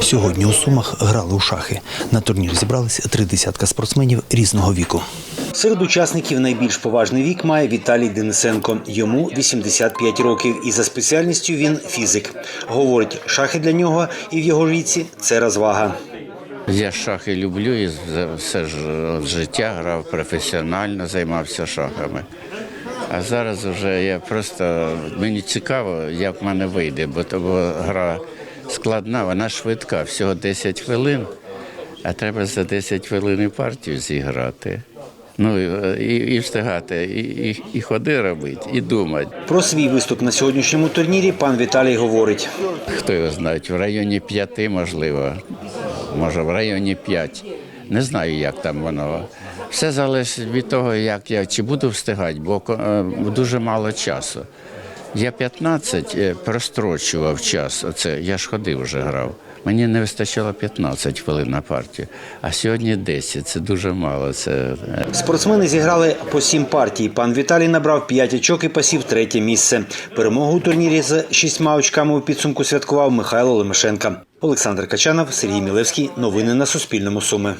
Сьогодні у Сумах грали у шахи. На турнір зібрались три десятка спортсменів різного віку. Серед учасників найбільш поважний вік має Віталій Денисенко. Йому 85 років, і за спеціальністю він фізик. Говорить, шахи для нього і в його віці це розвага. Я шахи люблю і за все ж життя грав професіонально, займався шахами. А зараз вже я просто мені цікаво, як в мене вийде, бо то гра складна, вона швидка, всього 10 хвилин, а треба за 10 хвилин і партію зіграти. Ну і, і, і встигати, і, і, і ходи робити, і думати. Про свій виступ на сьогоднішньому турнірі пан Віталій говорить. Хто його знає, в районі п'яти, можливо, може в районі п'ять. Не знаю, як там воно. Все залежить від того, як я чи буду встигати, бо е, дуже мало часу. Я 15 е, прострочував час. Оце я ж ходив вже грав. Мені не вистачало 15 хвилин на партію, а сьогодні 10. Це дуже мало. Це е, Спортсмени зіграли по сім партій. Пан Віталій набрав 5 очок і посів третє місце. Перемогу у турнірі з шістьма очками у підсумку святкував Михайло Лемешенка. Олександр Качанов, Сергій Мілевський. Новини на Суспільному. Суми.